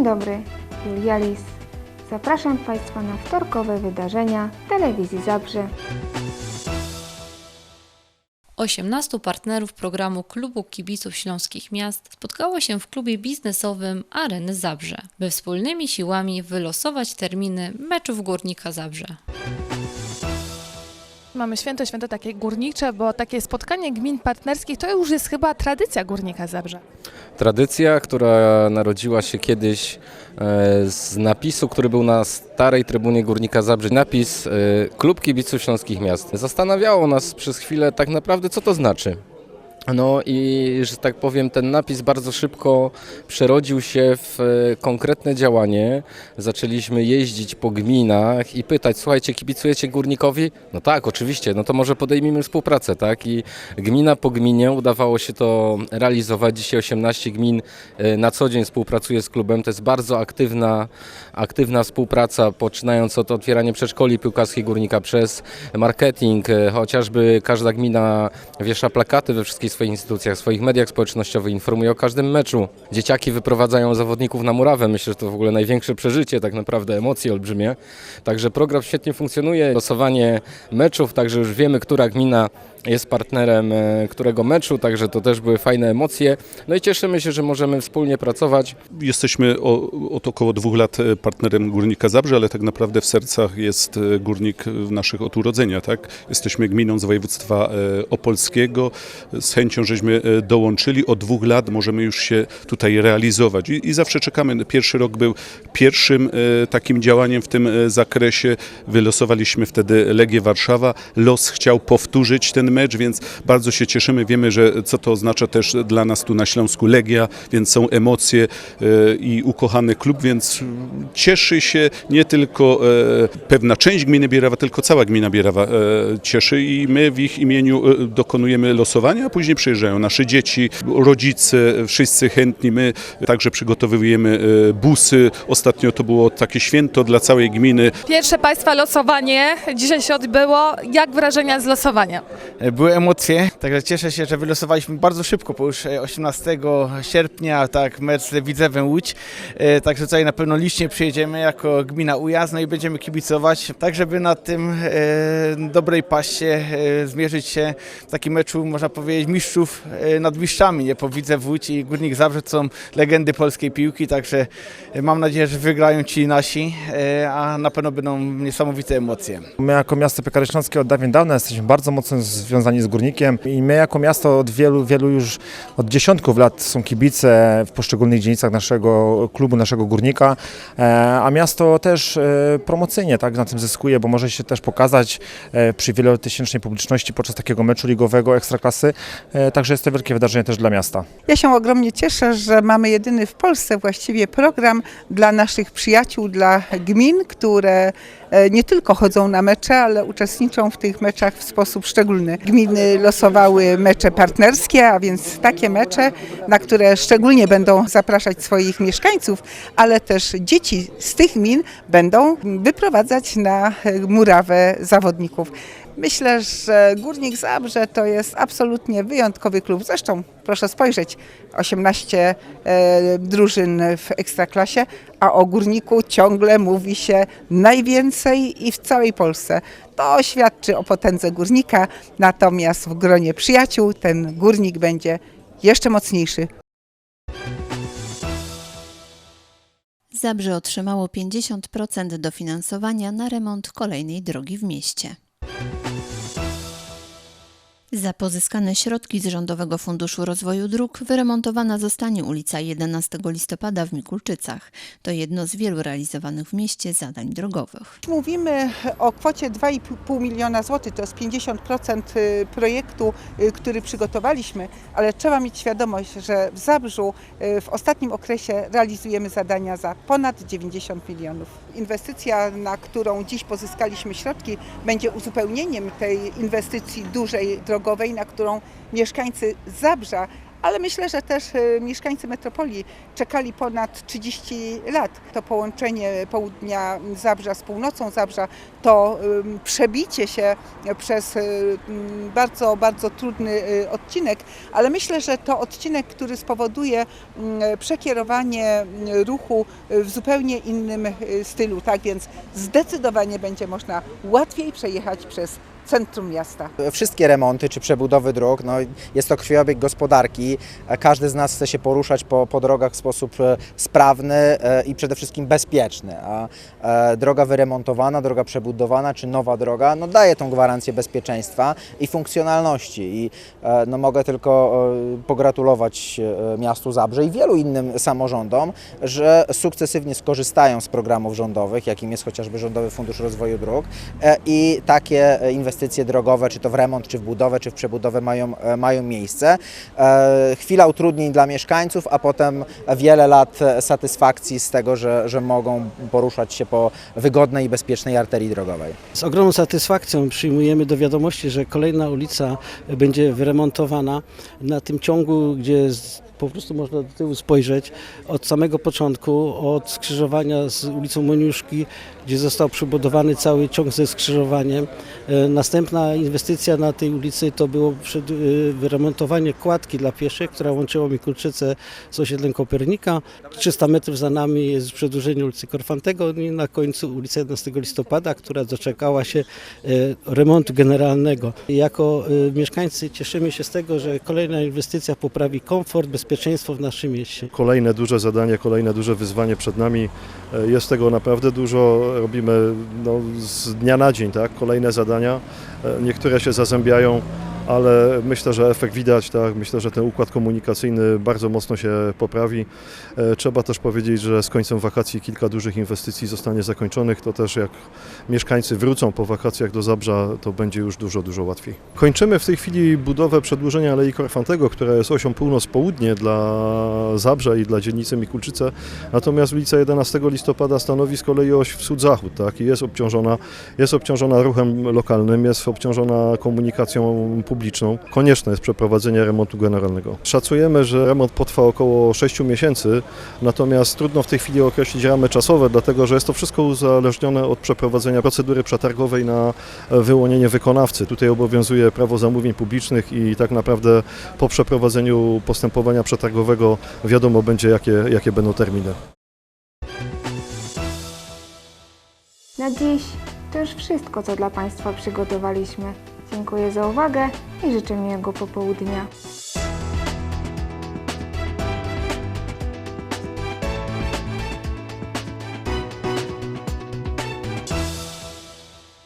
Dzień dobry, Julia Lis. Zapraszam Państwa na wtorkowe wydarzenia Telewizji Zabrze. 18 partnerów programu Klubu Kibiców Śląskich Miast spotkało się w klubie biznesowym Areny Zabrze, by wspólnymi siłami wylosować terminy meczów Górnika Zabrze. Mamy święto, święto takie górnicze, bo takie spotkanie gmin partnerskich to już jest chyba tradycja Górnika Zabrze. Tradycja, która narodziła się kiedyś e, z napisu, który był na starej trybunie Górnika Zabrze. Napis e, Klub Kibiców Śląskich Miast. Zastanawiało nas przez chwilę tak naprawdę, co to znaczy. No i, że tak powiem, ten napis bardzo szybko przerodził się w e, konkretne działanie. Zaczęliśmy jeździć po gminach i pytać, słuchajcie, kibicujecie górnikowi? No tak, oczywiście, no to może podejmijmy współpracę, tak? I gmina po gminie udawało się to realizować. Dzisiaj 18 gmin e, na co dzień współpracuje z klubem. To jest bardzo aktywna, aktywna współpraca, poczynając od otwierania przedszkoli piłkarskich górnika przez marketing, e, chociażby każda gmina wiesza plakaty we wszystkich swoich instytucjach, w swoich mediach społecznościowych, informuje o każdym meczu. Dzieciaki wyprowadzają zawodników na murawę. Myślę, że to w ogóle największe przeżycie, tak naprawdę emocje olbrzymie. Także program świetnie funkcjonuje. Losowanie meczów, także już wiemy, która gmina jest partnerem e, którego meczu, także to też były fajne emocje. No i cieszymy się, że możemy wspólnie pracować. Jesteśmy od około dwóch lat e, partnerem Górnika Zabrze, ale tak naprawdę w sercach jest e, Górnik w naszych od urodzenia. Tak? Jesteśmy gminą z województwa opolskiego. Z chęcią żeśmy e, dołączyli. Od dwóch lat możemy już się tutaj realizować i, i zawsze czekamy. Pierwszy rok był pierwszym e, takim działaniem w tym e, zakresie. Wylosowaliśmy wtedy Legię Warszawa. Los chciał powtórzyć ten mecz, więc bardzo się cieszymy. Wiemy, że co to oznacza też dla nas tu na Śląsku Legia, więc są emocje i ukochany klub, więc cieszy się nie tylko pewna część gminy Bierawa, tylko cała gmina Bierawa cieszy i my w ich imieniu dokonujemy losowania, a później przyjeżdżają nasze dzieci, rodzice, wszyscy chętni. My także przygotowujemy e, busy. Ostatnio to było takie święto dla całej gminy. Pierwsze Państwa losowanie dzisiaj się odbyło. Jak wrażenia z losowania? Były emocje, także cieszę się, że wylosowaliśmy bardzo szybko, bo już e, 18 sierpnia, tak, mecz z Widzewem Łódź, E, także tutaj na pewno licznie przyjedziemy jako gmina Ujazd, no i będziemy kibicować, tak żeby na tym e, dobrej paście e, zmierzyć się w takim meczu, można powiedzieć, mistrzów e, nad mistrzami, nie, po Widzew Łódź i Górnik Zabrze to są legendy polskiej piłki, także e, mam nadzieję, że wygrają ci nasi, e, a na pewno będą niesamowite emocje. My jako miasto Piekary Śląskie od dawien dawna jesteśmy bardzo mocno związani z Górnikiem i my jako miasto od wielu, wielu już, od dziesiątków lat są kibice w poszczególnych dzielnicach naszego klubu, naszego Górnika, a miasto też promocyjnie tak, na tym zyskuje, bo może się też pokazać przy wielotysięcznej publiczności podczas takiego meczu ligowego Ekstraklasy, także jest to wielkie wydarzenie też dla miasta. Ja się ogromnie cieszę, że mamy jedyny w Polsce właściwie program dla naszych przyjaciół, dla gmin, które e, nie tylko chodzą na mecze, ale uczestniczą w tych meczach w sposób szczególny. Gminy losowały mecze partnerskie, a więc takie mecze, na które szczególnie będą zapraszać swoich mieszkańców, ale też dzieci z tych gmin będą wyprowadzać na e, murawę zawodników. Myślę, że Górnik Zabrze to jest absolutnie wyjątkowy klub. Zresztą proszę spojrzeć, 18 e, drużyn w Ekstraklasie, a o Górniku ciągle mówi się najwięcej i w całej Polsce. To świadczy o potędze Górnika, natomiast w gronie przyjaciół ten Górnik będzie jeszcze mocniejszy. Zabrze otrzymało 50% dofinansowania na remont kolejnej drogi w mieście. Za pozyskane środki z Rządowego Funduszu Rozwoju Dróg wyremontowana zostanie ulica 11 listopada w Mikulczycach. To jedno z wielu realizowanych w mieście zadań drogowych. Mówimy o kwocie 2,5 miliona złotych, to jest 50% projektu, y, który przygotowaliśmy, ale trzeba mieć świadomość, że w Zabrzu y, w ostatnim okresie realizujemy zadania za ponad 90 milionów. Inwestycja, na którą dziś pozyskaliśmy środki, będzie uzupełnieniem tej inwestycji dużej drogowej, na którą mieszkańcy Zabrza ale myślę, że też e, mieszkańcy metropolii czekali ponad 30 lat. To połączenie południa Zabrza z północą Zabrza, to przebicie się przez e, m, bardzo, bardzo trudny e, odcinek, ale myślę, że to odcinek, który spowoduje mm, przekierowanie mm, ruchu w zupełnie innym stylu. Tak więc zdecydowanie będzie można łatwiej przejechać przez centrum miasta. Wszystkie remonty czy przebudowy dróg, no, jest to krwiobieg gospodarki. Każdy z nas chce się poruszać po, po drogach w sposób e, sprawny e, i przede wszystkim bezpieczny. A e, droga wyremontowana, droga przebudowana czy nowa droga no, daje tą gwarancję bezpieczeństwa i funkcjonalności. I no, mogę tylko pogratulować miastu Zabrze i wielu innym samorządom, że sukcesywnie skorzystają z programów rządowych, jakim jest chociażby Rządowy Fundusz Rozwoju Dróg i takie e, inwestycje drogowe, czy to w remont, czy w budowę, czy w przebudowę mają, e, mają miejsce. E, Chwila utrudnień dla mieszkańców, a potem wiele lat e, satysfakcji z tego, że, że mogą poruszać się po wygodnej i bezpiecznej arterii drogowej. Z ogromną satysfakcją przyjmujemy do wiadomości, że kolejna ulica będzie wyremontowana na tym ciągu, gdzie po prostu można do tyłu spojrzeć od samego początku, od skrzyżowania z ulicą Moniuszki, gdzie został przebudowany cały ciąg ze skrzyżowaniem. E, Następna inwestycja na tej ulicy to było e, wyremontowanie kładki dla pieszych, która łączyła Mikulczyce z osiedlem Kopernika. 300 metrów za nami jest przedłużenie ulicy Korfantego i na końcu ulica 11 listopada, która doczekała się e, remontu generalnego. Jako mieszkańcy cieszymy się z tego, że kolejna inwestycja poprawi komfort, bezpieczeństwo w naszym mieście. Kolejne duże zadanie, kolejne duże wyzwanie przed nami. E, Jest tego naprawdę dużo. Robimy no, z dnia na dzień, tak? Kolejne zadania. E, Niektóre się zazębiają, ale myślę, że efekt widać, tak? Myślę, że ten układ komunikacyjny bardzo mocno się poprawi. E, Trzeba też powiedzieć, że z końcem wakacji kilka dużych inwestycji zostanie zakończonych. To też jak mieszkańcy wrócą po wakacjach do Zabrza, to będzie już dużo, dużo łatwiej. Kończymy w tej chwili budowę przedłużenia Alei Korfantego, która jest osią północ-południe dla Zabrza i dla dzielnicy Mikulczyce. Natomiast ulica 11 listopada stanowi z kolei oś wschód-zachód tak? i jest obciążona, jest obciążona ruchem lokalnym, jest obciążona komunikacją publiczną. Konieczne jest przeprowadzenie remontu generalnego. Szacujemy, że remont potrwa około 6 miesięcy, natomiast trudno w tej chwili określić ramy czasowe, dlatego że jest to wszystko uzależnione od przeprowadzenia procedury przetargowej na wyłonienie wykonawcy. Tutaj obowiązuje prawo zamówień publicznych i tak naprawdę po przeprowadzeniu postępowania przetargowego wiadomo będzie, jakie, jakie będą terminy. Na dziś to już wszystko, co dla Państwa przygotowaliśmy. Dziękuję za uwagę i życzę miłego popołudnia.